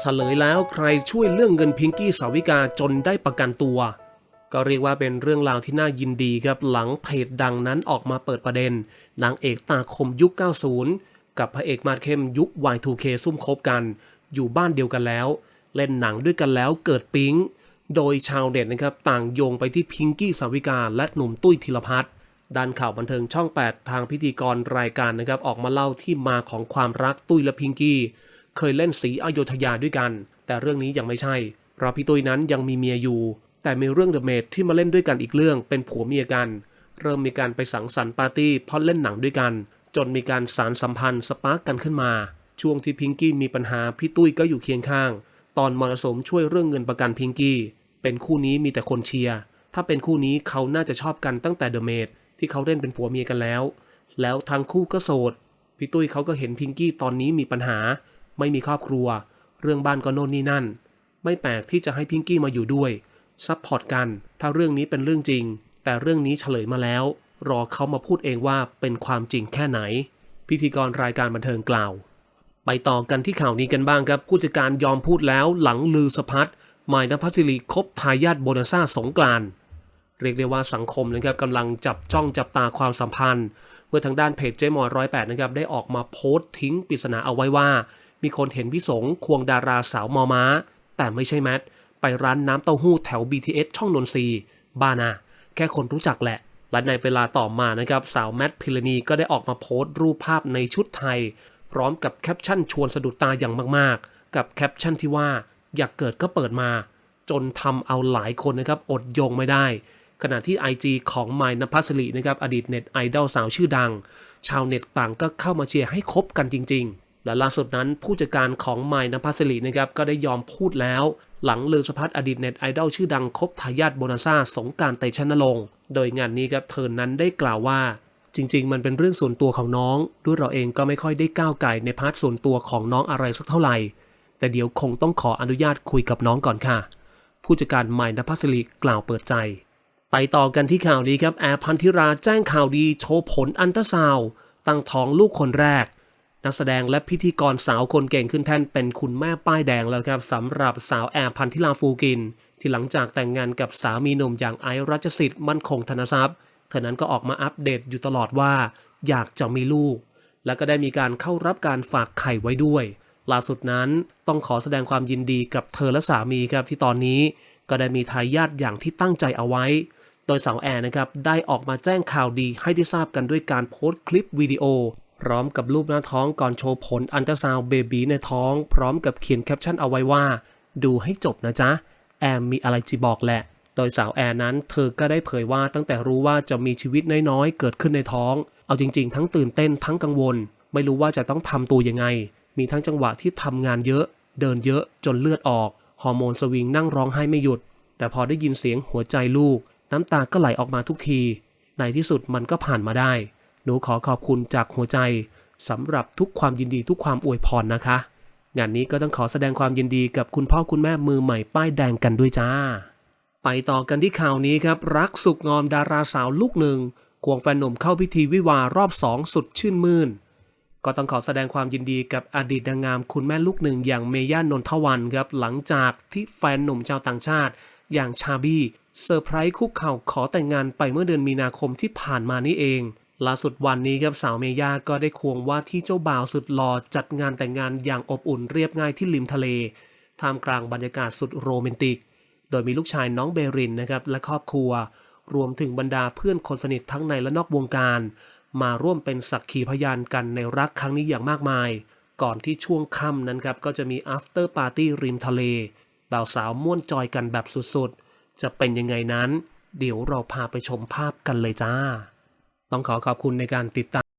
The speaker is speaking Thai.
เฉลยแล้วใครช่วยเรื่องเงินพิงกี้สาวิกาจนได้ประกันตัว ก็เรียกว่าเป็นเรื่องราวที่น่ายินดีครับหลังเพจดังนั้นออกมาเปิดประเด็น นางเอกตาคมยุค 90 กับพระเอกมาดเข้มยุค Y2K ซุ่มคบกัน อยู่บ้านเดียวกันแล้ว เล่นหนังด้วยกันแล้วเกิดปิ๊ง โดยชาวเน็ตนะครับต่างโยงไปที่พิงกี้สาวิกาและหนุ่มตุ้ยธีรพัฒน์ด้านข่าวบันเทิงช่อง 8 ทางพิธีกรรายการนะครับออกมาเล่าที่มาของความรักตุ้ยและพิงกี้ เคยเล่นสีอโยธยาด้วยกัน แต่เรื่องนี้ยังไม่ใช่ เพราะพี่ตุ้ยนั้นยังมีเมียอยู่ แต่มีเรื่องเดอะเมดที่มาเล่นด้วยกันอีกเรื่องเป็นผัวเมียกัน เริ่มมีการไปสังสรรค์ปาร์ตี้เพราะเล่นหนังด้วยกัน จนมีการสารสัมพันธ์สปาร์กกันขึ้นมา ช่วงที่พิงกี้มีปัญหาพี่ตุ้ยก็อยู่เคียงข้าง ตอนมรสมช่วยเรื่องเงินประกันพิงกี้ เป็นคู่นี้มีแต่คนเชียร์ ถ้าเป็นคู่นี้เขาน่าจะชอบกันตั้งแต่เดอะเมดที่เขาเล่นเป็นผัวเมียกันแล้ว แล้วทั้งคู่ก็โสดพี่ตุ้ยเขาก็เห็นพิงกี้ตอนนี้มีปัญหา ไม่มีครอบครัว เรื่องบ้านก็โน่นนี่นั่น ไม่แปลกที่จะให้พิงกี้มาอยู่ด้วยซัพพอร์ตกัน ถ้าเรื่องนี้เป็นเรื่องจริง แต่เรื่องนี้เฉลยมาแล้ว รอเขามาพูดเองว่าเป็นความจริงแค่ไหน พิธีกรรายการบันเทิงกล่าว ไปต่อกันที่ข่าวนี้กันบ้างครับผู้จัดการยอมพูดแล้วหลังลือสะพัดหมายนภัสสิริคบทายาทโบนัสซาสงกรานต์เรียกได้ว่าสังคมนะครับกำลังจับจ้องจับตาความสัมพันธ์ เมื่อทางด้านเพจเจมอยร้อยแปดนะครับได้ออกมาโพสต์ทิ้งปริศนาเอาไว้ว่า มีคนเห็นพี่สงควงดาราสาวมอม้า แต่ไม่ใช่แมท ไปร้านน้ำเต้าหู้แถว BTS ช่องนนทรีบ้านะแค่คนรู้จักแหละ และในเวลาต่อมานะครับสาวแมทพิลนีก็ได้ออกมาโพสต์รูปภาพในชุดไทย พร้อมกับแคปชั่นชวนสะดุดตาอย่างมากๆ กับแคปชั่นที่ว่าอยากเกิดก็เปิดมา จนทำเอาหลายคนนะครับอดโยงไม่ได้ขณะที่ IG ของไมนภัสรินะครับอดีตเน็ตไอดอลสาวชื่อดัง ชาวเน็ตต่างก็เข้ามาเชียร์ให้คบกันจริง ๆ และล่าสุดนั้นผู้จัดการของไมนภัสรินะครับก็ได้ยอมพูดแล้ว หลังลือสพัดอดีตเน็ตไอดอลชื่อดังคบทายาทโบนาซ่าสงการเตชะนรงค์โดยงานนี้ครับเธอนั้นได้กล่าวว่า จริง ๆ มันเป็นเรื่องส่วนตัวของน้อง ด้วยเราเองก็ไม่ค่อยได้ก้าวไก่ในพาร์ทส่วนตัวของน้องอะไรสักเท่าไหร่ แต่เดี๋ยวคงต้องขออนุญาตคุยกับน้องก่อนค่ะ ผู้จัดการไมนภัสริกล่าวเปิดใจไปต่อกันที่ข่าวนี้ครับแอร์พันธิราแจ้งข่าวดีโชว์ผลอันตราซาวตั้งท้องลูกคนแรก นักแสดงและพิธีกรสาวคนเก่งขึ้นแท่นเป็นคุณแม่ป้ายแดงแล้วครับสำหรับสาวแอร์พันธิลาฟูกิน ที่หลังจากแต่งงานกับสามีหนุ่มอย่างไอรัชสิทธิ์มั่นคงธนทรัพย์ เธอนั้นก็ออกมาอัปเดตอยู่ตลอดว่า อยากจะมีลูก และก็ได้มีการเข้ารับการฝากไข่ไว้ด้วย ล่าสุดนั้นต้องขอแสดงความยินดีกับเธอและสามีครับที่ตอนนี้ ก็ได้มีทายาทอย่างที่ตั้งใจเอาไว้ โดยสาวแอร์นะครับได้ออกมาแจ้งข่าวดีให้ได้ทราบกันด้วยการโพสต์คลิปวิดีโอ พร้อมกับรูปหน้าท้องก่อนโชว์ผลอันตราซาวเบบีในท้อง พร้อมกับเขียนแคปชั่นเอาไว้ว่า ดูให้จบนะจ๊ะ แอมมีอะไรจะบอกแหละ โดยสาวแอร์นั้นเธอก็ได้เผยว่าตั้งแต่รู้ว่าจะมีชีวิตน้อยๆ เกิดขึ้นในท้อง เอาจริง ๆ ทั้งตื่นเต้นทั้งกังวล ไม่รู้ว่าจะต้องทำตัวยังไง มีทั้งจังหวะที่ทำงานเยอะ เดินเยอะจนเลือดออกฮอร์โมนสวิงนั่งร้องไห้ไม่หยุด แต่พอได้ยินเสียงหัวใจลูก น้ำตาก็ไหลออกมาทุกที ในที่สุดมันก็ผ่านมาได้ นูขอขอบคุณจากหัวใจสำหรับทุกความยินดีทุกความอวยพรนะคะ งานนี้ก็ต้องขอแสดงความยินดีกับคุณพ่อคุณแม่มือใหม่ป้ายแดงกันด้วยจ้า ไปต่อกันที่ข่าวนี้ครับ รักสุกงอมดาราสาวลูกหนึ่งควงแฟนหนุ่มเข้าพิธีวิวารอบสองสุดชื่นมื่น ก็ต้องขอแสดงความยินดีกับอดีตนางงามคุณแม่ลูกหนึ่งอย่างเมย่านนทวันครับหลังจากที่แฟนหนุ่มชาวต่างชาติ อย่างชาบี้เซอร์ไพรส์คุกเข่าขอแต่งงานไปเมื่อเดือนมีนาคมที่ผ่านมานี่เอง ล่าสุดวันนี้ครับสาวเมย่าก็ได้ควงว่าที่เจ้าบ่าวสุดหล่อจัดงานแต่งงานอย่างอบอุ่นเรียบง่ายที่ริมทะเล ท่ามกลางบรรยากาศสุดโรแมนติก โดยมีลูกชายน้องเบรินนะครับและครอบครัว รวมถึงบรรดาเพื่อนคนสนิททั้งในและนอกวงการ มาร่วมเป็นสักขีพยานกันในรักครั้งนี้อย่างมากมาย ก่อนที่ช่วงค่ำนั้นครับก็จะมี after party ริมทะเลบ่าวสาวม่วนจอยกันแบบสุดๆ จะเป็นยังไงนั้น เดี๋ยวเราพาไปชมภาพกันเลยจ้า ต้องขอขอบคุณในการติดตาม